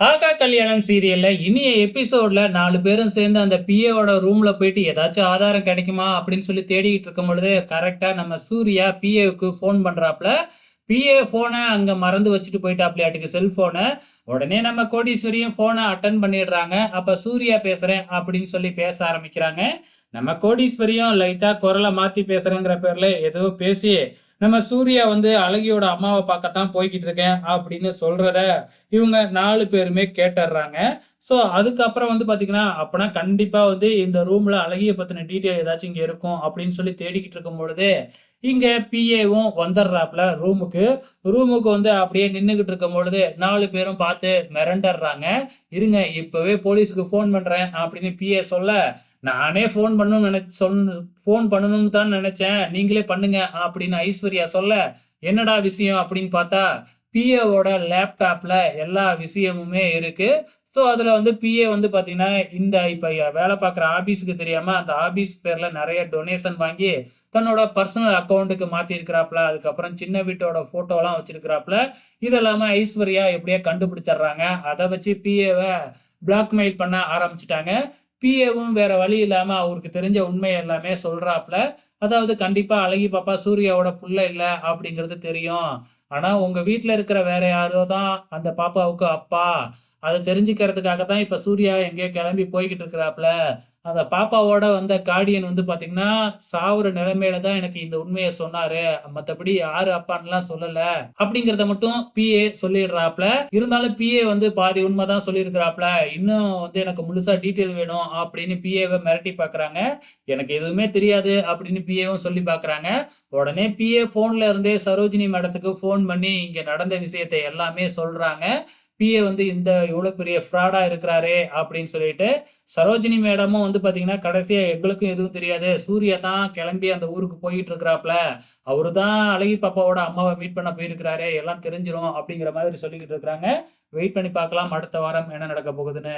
ஆகா கல்யாணம் சீரியல்ல இனிய எபிசோட்ல நாலு பேரும் சேர்ந்து அந்த பிஏவோட ரூம்ல போயிட்டு ஏதாச்சும் ஆதாரம் கிடைக்குமா அப்படின்னு சொல்லி தேடிக்கிட்டு இருக்கும் பொழுது, கரெக்டாக நம்ம சூர்யா பிஏவுக்கு ஃபோன் பண்றாப்ல. பிஏ ஃபோனை அங்கே மறந்து வச்சுட்டு போயிட்டாப்லையாட்டுக்கு செல்ஃபோனை உடனே நம்ம கோடீஸ்வரியும் ஃபோனை அட்டன் பண்ணிடுறாங்க. அப்போ சூர்யா பேசுகிறேன் அப்படின்னு சொல்லி பேச ஆரம்பிக்கிறாங்க. நம்ம கோடீஸ்வரியும் லைட்டாக குரலை மாற்றி பேசுகிறேங்கிற பேரில் ஏதோ பேசி, நம்ம சூர்யா வந்து அழகியோட அம்மாவை பார்க்கத்தான் போய்க்கிட்டு இருக்கேன் அப்படின்னு சொல்றத, இவங்க நாலு பேருமே கேட்டுடுறாங்க ஸோ அதுக்கப்புறம் வந்து பார்த்தீங்கன்னா, அப்போனா கண்டிப்பாக வந்து இந்த ரூமில் அழகிய பற்றின டீட்டெயில் ஏதாச்சும் இங்கே இருக்கும் அப்படின்னு சொல்லி தேடிக்கிட்டு இருக்கும் பொழுது, இங்கே பிஏவும் வந்துடுறாப்புல ரூமுக்கு. ரூமுக்கு வந்து அப்படியே நின்றுக்கிட்டு இருக்கும் பொழுது நாலு பேரும் பார்த்து மிரண்டுடுறாங்க "இருங்க இப்போவே போலீஸுக்கு ஃபோன் பண்ணுறேன் அப்படின்னு பிஏ சொல்ல, "நானே ஃபோன் பண்ணணும்னு நினைச்ச சொல் ஃபோன் பண்ணணும்னு தான் நினைச்சேன். நீங்களே பண்ணுங்க" அப்படின்னு ஐஸ்வர்யா சொல்ல, "என்னடா விஷயம்?" அப்படின்னு பார்த்தா, பிஏவோட லேப்டாப்பில் எல்லா விஷயமுமே இருக்குது ஸோ அதில் வந்து பிஏ வந்து பார்த்தீங்கன்னா, இந்த இப்போ வேலை பார்க்குற ஆபீஸ்க்கு தெரியாமல் அந்த ஆபீஸ் பேரில் நிறைய டொனேஷன் வாங்கி, தன்னோட பர்சனல் அக்கௌண்ட்டுக்கு மாற்றிருக்கிறாப்புல அதுக்கப்புறம் சின்ன வீட்டோட ஃபோட்டோலாம் வச்சிருக்கிறாப்ல. இதெல்லாமே ஐஸ்வர்யா எப்படியோ கண்டுபிடிச்சிட்றாங்க. அதை வச்சு பிஏவை பிளாக்மெயில் பண்ண ஆரம்பிச்சிட்டாங்க. பிஏவும் வேற வழி இல்லாமல் அவருக்கு தெரிஞ்ச உண்மை எல்லாமே சொல்றாப்ல. அதாவது கண்டிப்பா அழகி பாப்பா சூர்யாவோட புள்ள இல்லை அப்படிங்கிறது தெரியும். ஆனா உங்க வீட்டில் இருக்கிற வேற யாரோ தான் அந்த பாப்பாவுக்கு அப்பா. அதை தெரிஞ்சுக்கிறதுக்காக தான் இப்போ சூர்யா எங்கேயோ கிளம்பி போய்கிட்டு இருக்கிறாப்புல அந்த பாப்பாவோட வந்த கார்டியன் வந்து பார்த்தீங்கன்னா, சாவுற நிலைமையில தான் எனக்கு இந்த உண்மையை சொன்னாரு. மற்றபடி யாரு அப்பான்னுலாம் சொல்லலை அப்படிங்கிறத மட்டும் பிஏ சொல்லிடுறாப்ல. இருந்தாலும் பிஏ வந்து பாதி உண்மை தான் சொல்லியிருக்கிறாப்ல. இன்னும் வந்து எனக்கு முழுசா டீட்டெயில் வேணும் அப்படின்னு பிஏவை மிரட்டி பார்க்குறாங்க. எனக்கு எதுவுமே தெரியாது அப்படின்னு பிஏவும் சொல்லி பார்க்குறாங்க. உடனே பிஏ ஃபோன்ல இருந்தே சரோஜினி மேடத்துக்கு ஃபோன் பண்ணி இங்கே நடந்த விஷயத்தை எல்லாமே சொல்கிறாங்க பிஏ வந்து இந்த இவ்வளோ பெரிய ஃப்ராடாக இருக்கிறாரே அப்படின்னு சொல்லிட்டு, சரோஜினி மேடமும் வந்து பார்த்தீங்கன்னா, கடைசியாக எங்களுக்கும் எதுவும் தெரியாது. சூர்யா தான் கிளம்பி அந்த ஊருக்கு போயிட்டு இருக்கிறாப்ல. அவரு தான் அழகி பாப்பாவோட அம்மாவை மீட் பண்ண போயிருக்கிறாரே எல்லாம் தெரிஞ்சிடும் அப்படிங்கிற மாதிரி சொல்லிக்கிட்டு இருக்கிறாங்க. வெயிட் பண்ணி பார்க்கலாம் அடுத்த வாரம் என்ன நடக்க போகுதுன்னு.